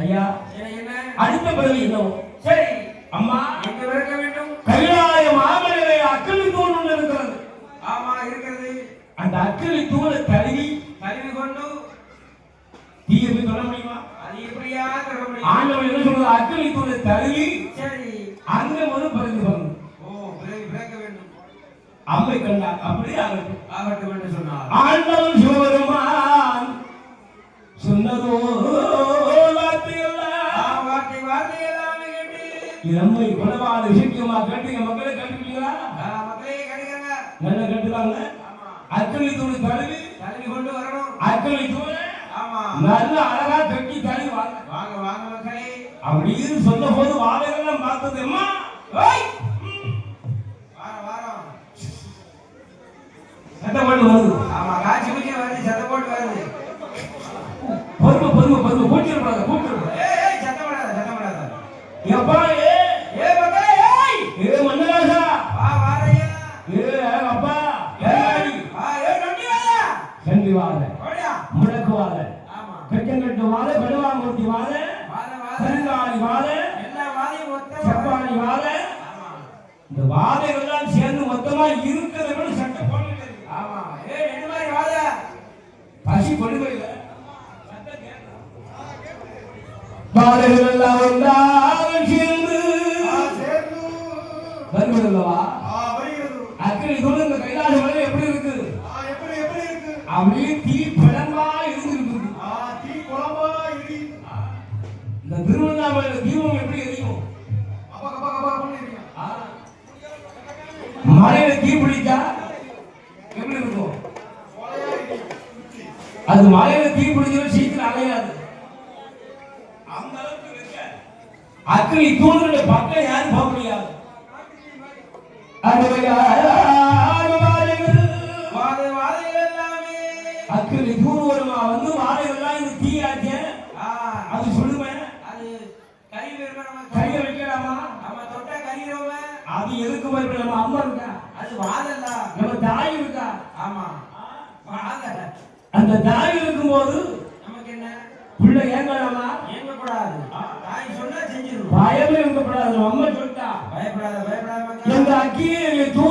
ஐயா. என்ன அடுத்த பதவி என்னவோ சரி. அம்மா. எங்க விளக்க வேண்டும்? கைலாய மாமனிலே அக்கினி தூண் ஒன்று இருக்கிறது. ஆமா இருக்கிறது. அந்த அக்கினி தூணை தழுவி கல்வி கொண்டு. போய் தொட முடியுமா? அது எப்படியா தர முடியும்? ஆண்டவன் என்ன சொல்றது அக்கினி தூணை தழுவி சரி. அங்க ஒரு பதவி பறந்து ஓ பிறகு வேண்டும். அம்மை கண்டா அப்படியே ஆகட்டும். ஆகட்டும் என்று சொன்னார். ஆண்டவன் சிவபெருமான் சொன்னதோ இளமை குணவான விஷயமா கேட்டீங்க மக்களை கண்டுபிடிங்களா மக்களே கிடைக்கிறாங்க நல்லா கட்டுறாங்க ஆமா. அக்கினி தூணை தழுவி. கல்வி கொண்டு வரணும். அக்கினி தூணை ஆமா. நல்ல அழகா கட்டி தழுவி வாங்க வாங்க வாங்க மக்களே. அப்படின்னு சொன்ன போது வாழைகள்லாம் பார்த்தது அம்மா ஓய்! வாரம் வாரம். சட்டப்பட்டு வருது. ஆமா காட்சி குச்சி வருது சத்தம் போட்டு வருது. இந்த வாழைகள்லாம் சேர்ந்து மொத்தமா இருக்கிறத விட சட்டை போட்டு ஆமா. ஏய் ரெண்டு மாதிரி வாத? பசி படுகையில வாழைகள் எல்லாம் ஒன்றாக சேர்ந்து. வருவதில்லவா கைலாச மலை எப்படி இருக்கு? அப்படியே தீ அது மலையில தீ பிடிச்சது சீக்கிரம் அலையாது. அந்த அளவுக்கு அக்கறை தூணுடைய பக்கம் யாரும் போக முடியாது. அக்கறை தூண் வருமா வந்து வாழைகள்லாம் இந்த தீ ஆச்சேன் ஆ. அது சொல்லுவேன் அது கறி கையை வைக்கலாமா? நம்ம தொட்டா கறிகிறோம அது எதுக்கு போய் நம்ம அம்மா இருக்கா? அது வாதல்ல நம்ம தாய் இருக்கா? ஆமா. வாத அந்த தாய் இருக்கும்போது நமக்கு என்ன பிள்ளை ஏங்கலாமா ஏங்க கூடாது தாய் சொன்னா செஞ்சிருவோம். பயமே இருக்கக்கூடாது நம்ம அம்மா சொல்லிட்டா. பயப்படாத பயப்படாத எங்க அக்கியை தூ